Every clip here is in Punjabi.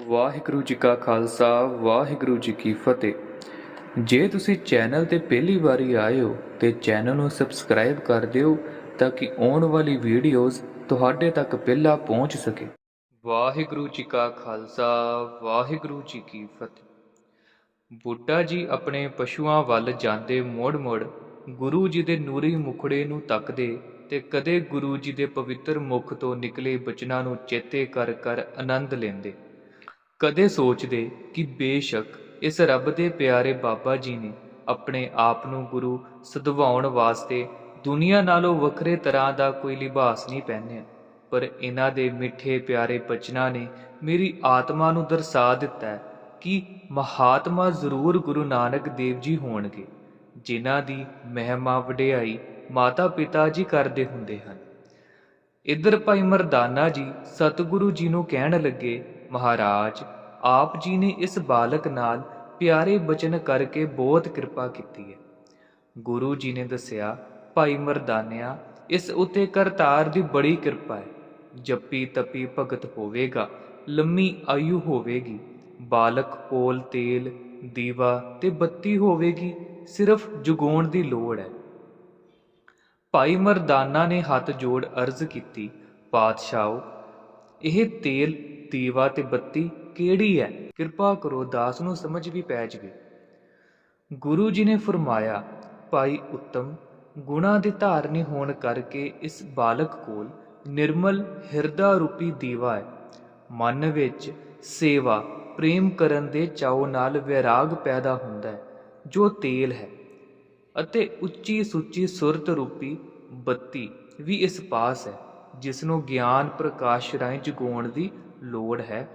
ਵਾਹਿਗੁਰੂ ਜੀ ਕਾ ਖਾਲਸਾ, ਵਾਹਿਗੁਰੂ ਜੀ ਕੀ ਫਤਿਹ। ਜੇ ਤੁਸੀਂ ਚੈਨਲ ਤੇ ਪਹਿਲੀ ਵਾਰੀ ਆਏ ਹੋ ਤੇ ਚੈਨਲ ਨੂੰ ਸਬਸਕ੍ਰਾਈਬ ਕਰ ਦਿਓ ਤਾਂ ਕਿ ਆਉਣ ਵਾਲੀ ਵੀਡੀਓਜ਼ ਤੁਹਾਡੇ ਤੱਕ ਪਹਿਲਾਂ ਪਹੁੰਚ ਸਕੇ। ਵਾਹਿਗੁਰੂ ਜੀ ਕਾ ਖਾਲਸਾ, ਵਾਹਿਗੁਰੂ ਜੀ ਕੀ ਫਤਿਹ। ਬੁੱਢਾ ਜੀ ਆਪਣੇ ਪਸ਼ੂਆਂ ਵੱਲ ਜਾਂਦੇ ਮੋੜ-ਮੋੜ, ਗੁਰੂ ਜੀ ਦੇ ਨੂਰੀ ਮੁਖੜੇ ਨੂੰ ਤੱਕਦੇ ਤੇ ਕਦੇ ਗੁਰੂ ਜੀ ਦੇ ਪਵਿੱਤਰ ਮੁਖ ਤੋਂ ਨਿਕਲੇ ਬਚਨਾਂ ਨੂੰ ਚੇਤੇ ਕਰ ਕਰ ਆਨੰਦ ਲੈਂਦੇ। ਕਦੇ ਸੋਚਦੇ ਕਿ ਬੇਸ਼ੱਕ ਇਸ ਰੱਬ ਦੇ ਪਿਆਰੇ ਬਾਬਾ ਜੀ ਨੇ ਆਪਣੇ ਆਪ ਨੂੰ ਗੁਰੂ ਸਦਵਾਉਣ ਵਾਸਤੇ ਦੁਨੀਆ ਨਾਲੋਂ ਵੱਖਰੇ ਤਰ੍ਹਾਂ ਦਾ ਕੋਈ ਲਿਬਾਸ ਨਹੀਂ ਪਹਿਨਿਆ, ਪਰ ਇਹਨਾਂ ਦੇ ਮਿੱਠੇ ਪਿਆਰੇ ਬਚਨਾਂ ਨੇ ਮੇਰੀ ਆਤਮਾ ਨੂੰ ਦਰਸਾ ਦਿੱਤਾ ਕਿ ਮਹਾਤਮਾ ਜ਼ਰੂਰ ਗੁਰੂ ਨਾਨਕ ਦੇਵ ਜੀ ਹੋਣਗੇ, ਜਿਨ੍ਹਾਂ ਦੀ ਮਹਿਮਾ ਵਡਿਆਈ ਮਾਤਾ ਪਿਤਾ ਜੀ ਕਰਦੇ ਹੁੰਦੇ ਹਨ। ਇੱਧਰ ਭਾਈ ਮਰਦਾਨਾ ਜੀ ਸਤਿਗੁਰੂ ਜੀ ਨੂੰ ਕਹਿਣ ਲੱਗੇ ਮਹਾਰਾਜ, ਆਪ ਜੀ ਨੇ ਇਸ ਬਾਲਕ ਨਾਲ ਪਿਆਰੇ ਬਚਨ ਕਰਕੇ ਬਹੁਤ ਕਿਰਪਾ ਕੀਤੀ ਹੈ। ਗੁਰੂ ਜੀ ਨੇ ਦੱਸਿਆ, ਭਾਈ ਮਰਦਾਨਿਆ, ਇਸ ਉਤੇ ਕਰਤਾਰ ਦੀ ਬੜੀ ਕਿਰਪਾ ਹੈ। ਜੱਪੀ ਤਪੀ ਭਗਤ ਹੋਵੇਗਾ, ਲੰਮੀ ਆਯੂ ਹੋਵੇਗੀ। ਬਾਲਕ ਕੋਲ ਤੇਲ, ਦੀਵਾ ਤੇ ਬੱਤੀ ਹੋਵੇਗੀ, ਸਿਰਫ ਜਗਾਉਣ ਦੀ ਲੋੜ ਹੈ। ਭਾਈ ਮਰਦਾਨਾ ਨੇ ਹੱਥ ਜੋੜ ਅਰਜ਼ ਕੀਤੀ, ਪਾਤਸ਼ਾਹ, ਇਹ ਤੇਲ ਦੀਵਾ ਤੇ ਬੱਤੀ ਕਿਹੜੀ ਹੈ? ਕਿਰਪਾ ਕਰੋ, ਦਾਸ ਨੂੰ ਸਮਝ ਵੀ ਪੈ ਜਵੇ। ਗੁਰੂ ਜੀ ਨੇ ਫਰਮਾਇਆ, ਭਾਈ ਉੱਤਮ, ਗੁਣਾ ਦੇ ਧਾਰਨੀ ਹੋਣ ਕਰਕੇ ਇਸ ਬਾਲਕ ਕੋਲ ਨਿਰਮਲ ਹਿਰਦਾ ਰੂਪੀ ਦੀਵਾ ਹੈ। ਮਨ ਵਿੱਚ ਸੇਵਾ, ਪ੍ਰੇਮ ਕਰਨ ਦੇ ਚਾਉ ਨਾਲ ਵਿਰਾਗ ਪੈਦਾ ਹੁੰਦਾ ਹੈ, ਜੋ ਤੇਲ ਹੈ। ਅਤੇ ਉੱਚੀ ਸੁੱਚੀ ਸੁਰਤ ਰੂਪੀ ਬੱਤੀ ਵੀ ਇਸ ਪਾਸ ਹੈ, ਜਿਸ ਨੂੰ ਗਿਆਨ ਪ੍ਰਕਾਸ਼ ਰਾਹੀਂ ਜਗਾਉਣ ਦੀ ਲੋੜ ਹੈ।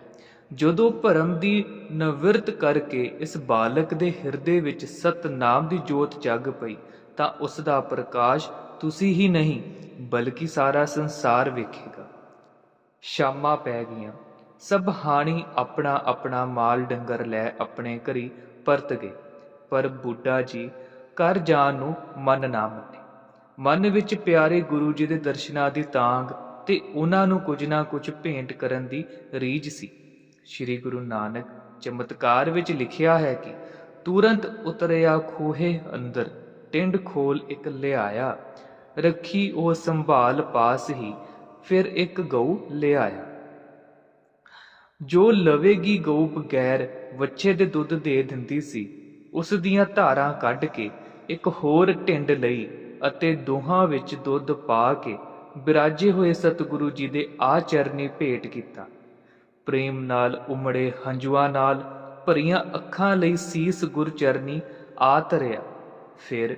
ਜਦੋਂ ਭਰਮ ਦੀ ਨਵਿਰਤ ਕਰਕੇ ਇਸ ਬਾਲਕ ਦੇ ਹਿਰਦੇ ਵਿੱਚ ਸਤਨਾਮ ਦੀ ਜੋਤ ਜਗ ਪਈ, ਤਾਂ ਉਸ ਦਾ ਪ੍ਰਕਾਸ਼ ਤੁਸੀਂ ਹੀ ਨਹੀਂ, ਬਲਕਿ ਸਾਰਾ ਸੰਸਾਰ ਵੇਖੇਗਾ। ਸ਼ਾਮਾਂ ਪੈ ਗਈਆਂ। ਸਭ ਹਾਣੀ ਆਪਣਾ ਆਪਣਾ ਮਾਲ ਡੰਗਰ ਲੈ ਆਪਣੇ ਘਰੀ ਪਰਤ ਗਏ। ਪਰ ਬੁੱਢਾ ਜੀ ਘਰ ਜਾਣ ਨੂੰ ਮਨ ਨਾ ਮੰਨੇ। ਮਨ ਵਿੱਚ ਪਿਆਰੇ ਗੁਰੂ ਜੀ ਦੇ ਦਰਸ਼ਨਾਂ ਦੀ ਤਾਂਗ ਤੇ ਉਹਨਾਂ ਨੂੰ ਕੁਝ ਨਾ ਕੁਝ ਭੇਂਟ ਕਰਨ ਦੀ ਰੀਝ ਸੀ। ਸ੍ਰੀ ਗੁਰੂ ਨਾਨਕ ਚਮਤਕਾਰ ਵਿੱਚ ਲਿਖਿਆ ਹੈ ਕਿ ਤੁਰੰਤ ਉਤਰਿਆ ਖੂਹੇ ਅੰਦਰ, ਟਿੰਡ ਖੋਲ ਇੱਕ ਲਿਆਇਆ, ਰੱਖੀ ਉਹ ਸੰਭਾਲ ਪਾਸ ਹੀ, ਫਿਰ ਇੱਕ ਗਊ ਲਿਆਇਆ। ਜੋ ਲਵੇਗੀ ਗਊ ਬਗੈਰ ਵੱਛੇ ਦੇ ਦੁੱਧ ਦੇ ਦਿੰਦੀ ਸੀ, ਉਸ ਦੀਆਂ ਧਾਰਾਂ ਕੱਢ ਕੇ ਇੱਕ ਹੋਰ ਟਿੰਡ ਲਈ ਅਤੇ ਦੋਹਾਂ ਵਿੱਚ ਦੁੱਧ ਪਾ ਕੇ ਬਿਰਾਜੇ ਹੋਏ ਸਤਿਗੁਰੂ ਜੀ ਦੇ ਆਚਰਨੀ ਭੇਟ ਕੀਤਾ। ਪ੍ਰੇਮ ਨਾਲ ਉਮੜੇ ਹੰਝੂਆਂ ਨਾਲ ਭਰੀਆਂ ਅੱਖਾਂ ਲਈ ਸੀਸ ਗੁਰਚਰਨੀ ਆ ਧਰਿਆ। ਫਿਰ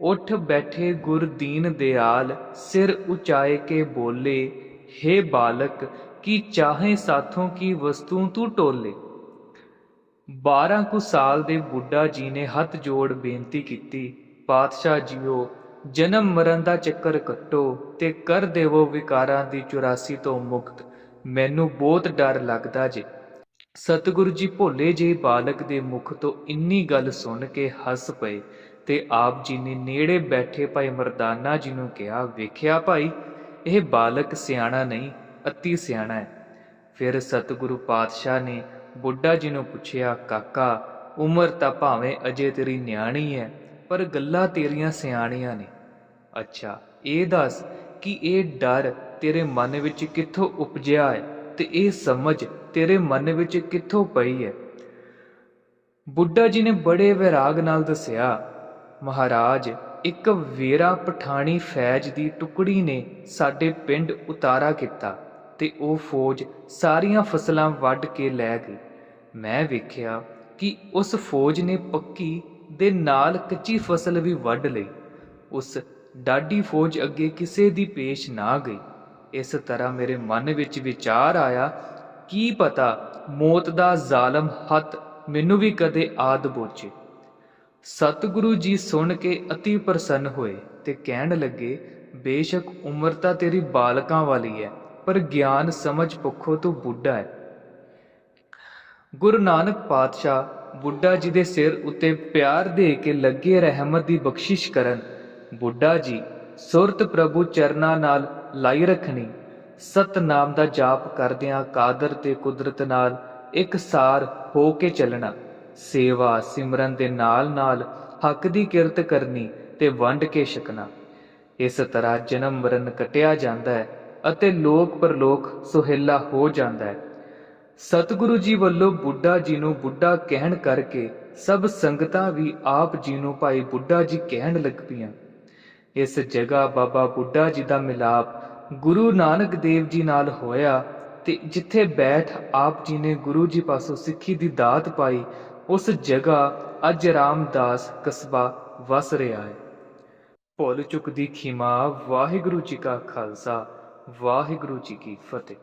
ਉੱਠ ਬੈਠੇ ਗੁਰਦੀਨ ਦਿਆਲ, ਸਿਰ ਉਚਾਏ ਕੇ ਬੋਲੇ हे ਬਾਲਕ, ਕੀ ਚਾਹੇ ਸਾਥੋਂ ਕੀ ਵਸਤੂ ਤੂੰ ਟੋਲੇ। 12 ਕੁ ਸਾਲ ਦੇ ਬੁੱਢਾ ਜੀ ਨੇ ਹੱਥ ਜੋੜ ਬੇਨਤੀ ਕੀਤੀ, ਪਾਤਸ਼ਾਹ ਜੀਓ ਜਨਮ ਮਰਨ ਦਾ ਚੱਕਰ ਕੱਟੋ ਤੇ ਕਰ ਦੇਵੋ ਵਿਕਾਰਾਂ ਦੀ 84 ਤੋਂ ਮੁਕਤ। ਮੈਨੂੰ ਬਹੁਤ ਡਰ ਲੱਗਦਾ ਜੇ। ਸਤਿਗੁਰੂ ਜੀ ਭੋਲੇ ਜਿਹੇ ਬਾਲਕ ਦੇ ਮੁਖ ਤੋਂ ਇੰਨੀ ਗੱਲ ਸੁਣ ਕੇ ਹੱਸ ਪਏ ਤੇ ਆਪ ਜੀ ਨੇ ਨੇੜੇ ਬੈਠੇ ਭਾਈ ਮਰਦਾਨਾ ਜੀ ਨੂੰ ਕਿਹਾ, ਵੇਖਿਆ ਭਾਈ, ਇਹ ਬਾਲਕ ਸਿਆਣਾ ਨਹੀਂ, ਅਤੀ ਸਿਆਣਾ ਹੈ। ਫਿਰ ਸਤਿਗੁਰੂ ਪਾਤਸ਼ਾਹ ਨੇ ਬੁੱਢਾ ਜੀ ਨੂੰ ਪੁੱਛਿਆ, ਕਾਕਾ, ਉਮਰ ਤਾਂ ਭਾਵੇਂ ਅਜੇ ਤੇਰੀ ਨਿਆਣੀ ਹੈ, ਪਰ ਗੱਲਾਂ ਤੇਰੀਆਂ ਸਿਆਣੀਆਂ ਨੇ। ਅੱਛਾ, ਇਹ ਦੱਸ ਕਿ ਇਹ ਡਰ ਤੇਰੇ ਮਨ ਵਿੱਚ ਕਿੱਥੋਂ ਉਪਜਿਆ ਹੈ ਤੇ ਇਹ ਸਮਝ ਤੇਰੇ ਮਨ ਵਿੱਚ ਕਿੱਥੋਂ ਪਈ ਹੈ? ਬੁੱਢਾ ਜੀ ਨੇ ਬੜੇ ਵਿਰਾਗ ਨਾਲ ਦੱਸਿਆ, ਮਹਾਰਾਜ, ਇੱਕ ਵੇਰਾ ਪਠਾਣੀ ਫੈਜ ਦੀ ਟੁਕੜੀ ਨੇ ਸਾਡੇ ਪਿੰਡ ਉਤਾਰਾ ਕੀਤਾ ਤੇ ਉਹ ਫੌਜ ਸਾਰੀਆਂ ਫਸਲਾਂ ਵੱਢ ਕੇ ਲੈ ਗਈ। ਮੈਂ ਵੇਖਿਆ ਕਿ ਉਸ ਫੌਜ ਨੇ ਪੱਕੀ ਦੇ ਨਾਲ ਕੱਚੀ ਫਸਲ ਵੀ ਵੱਢ ਲਈ। ਉਸ ਡਾਢੀ ਫੌਜ ਅੱਗੇ ਕਿਸੇ ਦੀ ਪੇਸ਼ ਨਾ ਗਈ। ਇਸ ਤਰ੍ਹਾਂ ਮੇਰੇ ਮਨ ਵਿੱਚ ਵਿਚਾਰ ਆਇਆ, ਕੀ ਪਤਾ ਮੌਤ ਦਾ ਜ਼ਾਲਮ ਹੱਥ ਮੈਨੂੰ ਵੀ ਕਦੇ ਆਦ ਬੋਚੇ ਸਤਿਗੁਰੂ ਜੀ ਸੁਣ ਕੇ ਅਤੀ ਪ੍ਰਸੰਨ ਹੋਏ ਤੇ ਕਹਿਣ ਲੱਗੇ, ਬੇਸ਼ੱਕ ਉਮਰ ਤਾਂ ਤੇਰੀ ਬਾਲਕਾਂ ਵਾਲੀ ਹੈ ਪਰ ਗਿਆਨ ਸਮਝ ਪੱਖੋਂ ਤੂੰ ਬੁੱਢਾ ਹੈ ਗੁਰੂ ਨਾਨਕ ਪਾਤਸ਼ਾਹ ਬੁੱਢਾ ਜੀ ਦੇ ਸਿਰ ਉੱਤੇ ਪਿਆਰ ਦੇ ਕੇ ਲੱਗੇ ਰਹਿਮਤ ਦੀ ਬਖਸ਼ਿਸ਼ ਕਰਨ ਬੁੱਢਾ ਜੀ, ਸੁਰਤ ਪ੍ਰਭੂ ਚਰਨਾਂ ਨਾਲ ਲਾਈ ਰੱਖਣੀ ਸਤਨਾਮ ਦਾ ਜਾਪ ਕਰਦਿਆਂ ਕਾਦਰ ਤੇ ਕੁਦਰਤ ਨਾਲ ਇੱਕ ਸਾਰ ਹੋ ਕੇ ਚੱਲਣਾ, ਸੇਵਾ ਸਿਮਰਨ ਦੇ ਨਾਲ ਨਾਲ ਹੱਕ ਦੀ ਕਿਰਤ ਕਰਨੀ ਤੇ ਵੰਡ ਕੇ ਛਕਣਾ। ਇਸ ਤਰ੍ਹਾਂ ਜਨਮ ਮਰਨ ਕਟਿਆ ਜਾਂਦਾ ਹੈ ਅਤੇ ਲੋਕ ਪਰਲੋਕ ਸੁਹੇਲਾ ਹੋ ਜਾਂਦਾ ਹੈ। ਸਤਿਗੁਰੂ ਜੀ ਵੱਲੋਂ ਬੁੱਢਾ ਜੀ ਨੂੰ ਬੁੱਢਾ ਕਹਿਣ ਕਰਕੇ ਸਭ ਸੰਗਤਾਂ ਵੀ ਆਪ ਜੀ ਨੂੰ ਭਾਈ ਬੁੱਢਾ ਜੀ ਕਹਿਣ ਲੱਗ ਪਈਆਂ ਇਸ ਜਗ੍ਹਾ ਬਾਬਾ ਬੁੱਢਾ ਜੀ ਦਾ ਮਿਲਾਪ ਗੁਰੂ ਨਾਨਕ ਦੇਵ ਜੀ ਨਾਲ ਹੋਇਆ ਤੇ ਜਿੱਥੇ ਬੈਠ ਆਪ ਜੀ ਨੇ ਗੁਰੂ ਜੀ ਪਾਸੋਂ ਸਿੱਖੀ ਦੀ ਦਾਤ ਪਾਈ, ਉਸ ਜਗ੍ਹਾ ਅੱਜ ਰਾਮਦਾਸ ਕਸਬਾ ਵਸ ਰਿਹਾ ਹੈ। ਭੁੱਲ ਚੁੱਕ ਦੀ ਖਿਮਾ, ਵਾਹਿਗੁਰੂ ਜੀ ਕਾ ਖਾਲਸਾ, ਵਾਹਿਗੁਰੂ ਜੀ ਕੀ ਫਤਿਹ।